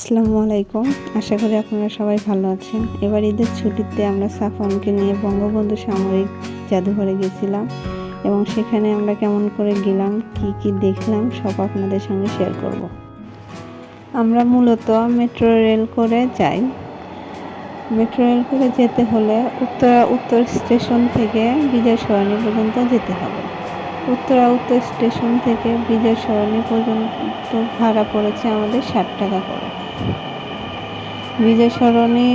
আসসালামু আলাইকুম। আশা করি আপনারা সবাই ভালো আছেন। এবার ঈদের ছুটিতে আমরা সাফনকে নিয়ে বঙ্গবন্ধু সামরিক জাদুঘরে গেছিলাম এবং সেখানে আমরা কেমন করে গেলাম, কি কি দেখলাম, সব আপনাদের সঙ্গে শেয়ার করব। আমরা মূলত মেট্রো রেল করে যাই। মেট্রো রেল করে যেতে হলে উত্তরা উত্তর স্টেশন থেকে বিজয় সরণি পর্যন্ত যেতে হবে। উত্তরা উত্তর স্টেশন থেকে বিজয় সরণি পর্যন্ত ভাড়া পড়েছে আমাদের ষাট টাকা করে। বিজয় সরণি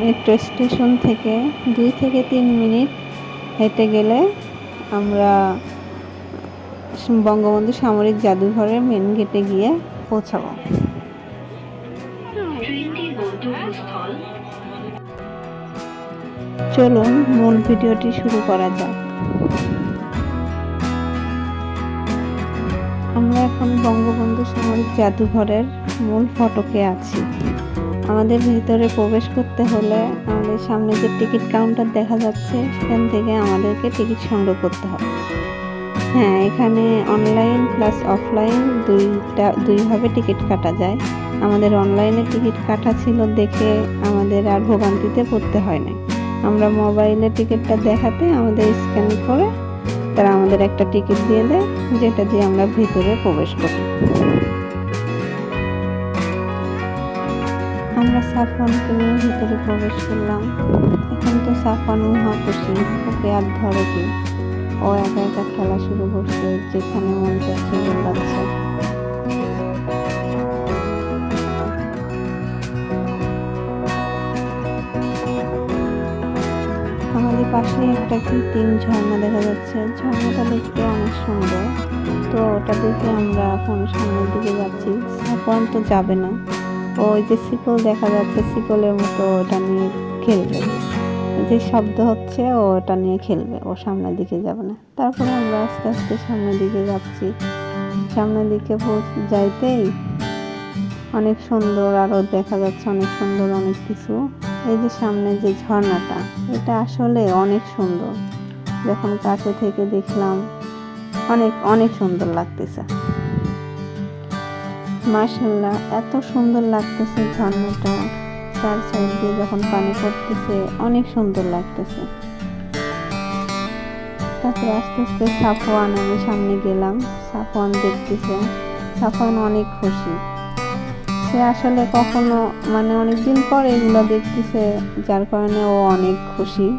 মেট্রো স্টেশন থেকে দুই থেকে তিন মিনিট হেঁটে গেলে আমরা বঙ্গবন্ধু সামরিক জাদুঘরের মেন গেটে গিয়ে পৌঁছাবো। চলুন মূল ভিডিওটি শুরু করা যাক। আমরা এখন বঙ্গবন্ধু সামরিক জাদুঘরের মূল ফটকে আছি। আমাদের ভিতরে প্রবেশ করতে হলে আমাদের সামনে যে টিকিট কাউন্টার দেখা যাচ্ছে, সেখান থেকে আমাদেরকে টিকিট সংগ্রহ করতে হবে। হ্যাঁ এখানে অনলাইন প্লাস অফলাইন দুইটা, দুইভাবে টিকিট কাটা যায়। আমাদের অনলাইনে টিকিট কাটা ছিল দেখে আমাদের আর ভোগান্তিতে পড়তে হয় না আমরা মোবাইলে টিকিটটা দেখাতে আমাদের স্ক্যান করে তারা আমাদের একটা টিকিট দিয়ে দেয়, যেটা দিয়ে আমরা ভিতরে প্রবেশ করি। আমরা সাফওয়ানকে নিয়ে ভিতরে প্রবেশ করলাম। এখন তো সাফওয়ান মহাখুশি ওকে আর ধরে কি? ও একা একা খেলা শুরু করছে, যেখানে মন চাচ্ছে দৌড়াচ্ছে আমাদের পাশে একটা কৃত্রিম ঝর্ণা দেখা যাচ্ছে। ঝর্ণাটা দেখতে অনেক সুন্দর। তো ওটা দেখে আমরা এখন সামনের দিকে যাচ্ছি। সাফওয়ান তো যাবে না। ওই যে শিকল দেখা যাচ্ছে শিকলের মতো ওটা নিয়ে খেলবে। যে শব্দ হচ্ছে, ও ওটা নিয়ে খেলবে। ও সামনের দিকে যাবে না। তারপরে আমরা আস্তে আস্তে সামনের দিকে যাচ্ছি। সামনের দিকে যাইতেই অনেক সুন্দর আরও দেখা যাচ্ছে, অনেক সুন্দর অনেক কিছু। এই যে সামনে যে ঝর্ণাটা, এটা আসলে অনেক সুন্দর। যখন কাছে থেকে দেখলাম, অনেক অনেক সুন্দর লাগতেছে। মার্শাল্লাহ এত সুন্দর লাগতেছে ঝর্ণাটা। চার সাইড দিয়ে যখন পানি পড়তেছে, অনেক সুন্দর লাগতেছে। তারপরে আস্তে আস্তে সাফওয়ান আমি সামনে গেলাম। সাফওয়ান দেখতেছে। সাফওয়ান অনেক খুশি। সে আসলে কখনো মানে অনেক দিন পরে এগুলো দেখতেছে, যার কারণে ও অনেক খুশি।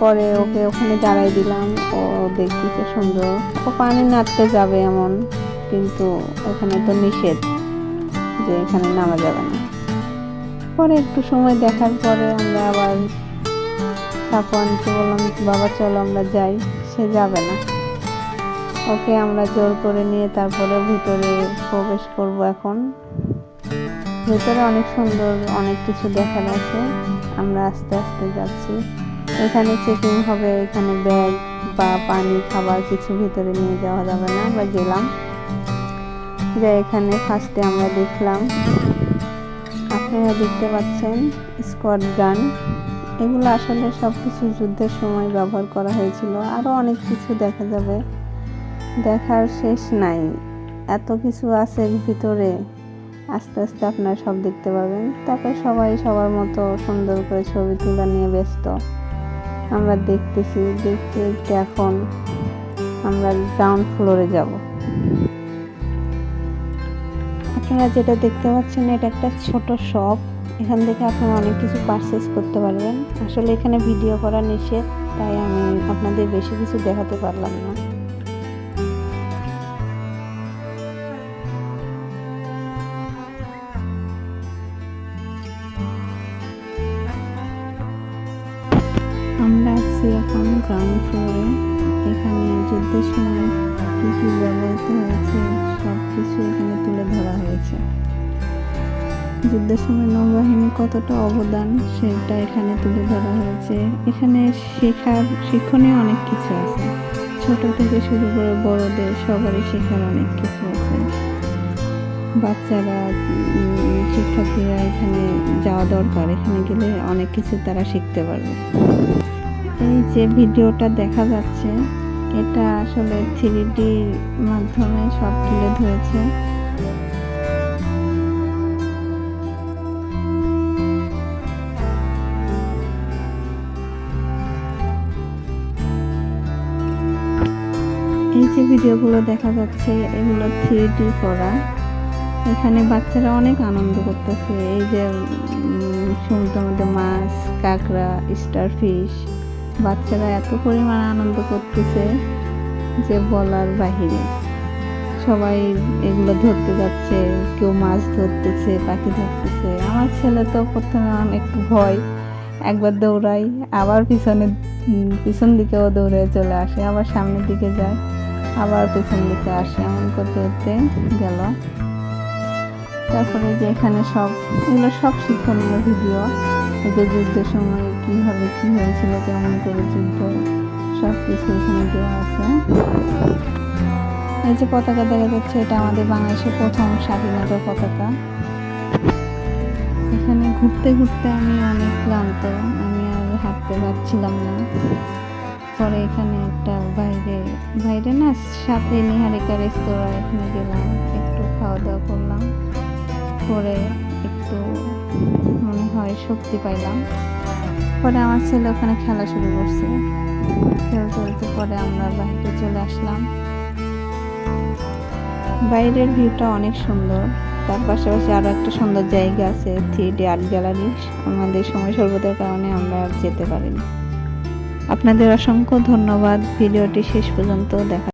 পরে ওকে ওখানে দাঁড়াই দিলাম। ও দেখতেছে সুন্দর। ও পানি নাড়তে যাবে এমন। কিন্তু ওখানে তো নিষেধ যে এখানে নামা যাবে না। পরে একটু সময় দেখার পরে আমরা আবার সাফওয়ানকে বললাম, বাবা, চলো, আমরা যাই। সে যাবে না। ওকে আমরা জোর করে নিয়ে তারপরে ভিতরে প্রবেশ করব এখন। ভেতরে অনেক সুন্দর অনেক কিছু দেখার আছে। আমরা আস্তে আস্তে যাচ্ছি। এখানে চেকিং হবে, এখানে ব্যাগ বা পানি, খাবার কিছু ভিতরে নিয়ে যাওয়া যাবে না। আমরা গেলাম। যে এখানে ফার্স্টে আমরা দেখলাম। আপনারা দেখতে পাচ্ছেন স্কোয়াড গান এগুলো আসলে সব কিছু যুদ্ধের সময় ব্যবহার করা হয়েছিল। আরও অনেক কিছু দেখা যাবে। দেখার শেষ নাই। এত কিছু আছে ভিতরে। আস্তে আস্তে আপনারা সব দেখতে পাবেন। তারপরে সবাই সবার মতো সুন্দর করে ছবি তোলা নিয়ে ব্যস্ত। আমরা দেখতেছি, দেখতে দেখতে এখন আমরা গ্রাউন্ড ফ্লোরে যাব। আপনারা যেটা দেখতে পাচ্ছেন, এটা একটা ছোট শপ। এখান থেকে আপনারা অনেক কিছু পারচেস করতে পারবেন। আসলে এখানে ভিডিও করা নিষেধ, তাই আমি আপনাদের বেশি কিছু দেখাতে পারলাম না। ফ্লোরে এখানে যুদ্ধের সময় কী কী ব্যবহৃত হয়েছে সব কিছু এখানে তুলে ধরা হয়েছে। যুদ্ধের সময় নৌবাহিনীর কতটা অবদান, সেটা এখানে তুলে ধরা হয়েছে। এখানে শেখার, শিক্ষণীয় অনেক কিছু আছে। ছোট থেকে শুরু করে বড়দের সবারই শেখার অনেক কিছু আছে। বাচ্চারা শিক্ষার্থীরা এখানে যাওয়া দরকার। এখানে গেলে অনেক কিছু তারা শিখতে পারবে। এই যে ভিডিওটা দেখা যাচ্ছে, এটা আসলে থ্রি মাধ্যমে সব তুলে ধরেছে। এই যে ভিডিওগুলো দেখা যাচ্ছে, এগুলো থ্রি ডি করা। এখানে বাচ্চারা অনেক আনন্দ করতেছে। এই যে সমুদ্রের মধ্যে মাছ, কাঁকড়া, স্টারফিশ বাচ্চারা এত পরিমাণ আনন্দ করতেছে যে বলার বাহিরে। সবাই এগুলো ধরতে যাচ্ছে, কেউ মাছ ধরতেছে, পাখি ধরতেছে। আমার ছেলে তো প্রথমে অনেক ভয়, একবার দৌড়াই, আবার পিছনে পিছন দিকেও দৌড়ে চলে আসে, আবার সামনের দিকে যায়, আবার পিছন দিকে আসে, এমন করতে করতে গেল। তারপরে যে এখানে সব, এগুলো সব শিক্ষণীয় ভিডিও। যে যুদ্ধের সময় কীভাবে কী হয়েছিল, কেমন করে যুদ্ধ সব কিছু এখানে দেওয়া আছে। এই যে পতাকা দেখা যাচ্ছে, এটা আমাদের বাংলাদেশের প্রথম স্বাধীনতার পতাকা। এখানে ঘুরতে ঘুরতে আমি অনেক ক্লান্ত, আমি আর হাঁটতে পারছিলাম না। পরে এখানে একটা বাইরে বাইরে না, সাথে নিহারিকা রেস্তোরাঁ এখানে গেলাম, একটু খাওয়া দাওয়া করলাম। মনে হয়, শক্তি পাইলাম। পরে আমার ছেলে ওখানে খেলা শুরু করছে। খেলতে খেলতে পরে আমরা বাইরে চলে আসলাম। বাইরের ভিউটা অনেক সুন্দর। তার পাশাপাশি আরও একটা সুন্দর জায়গা আছে থ্রি আর্ট গ্যালারি আমাদের সময় স্বল্পতার কারণে আমরা আর যেতে পারিনি। আপনাদের অসংখ্য ধন্যবাদ। ভিডিওটি শেষ পর্যন্ত দেখা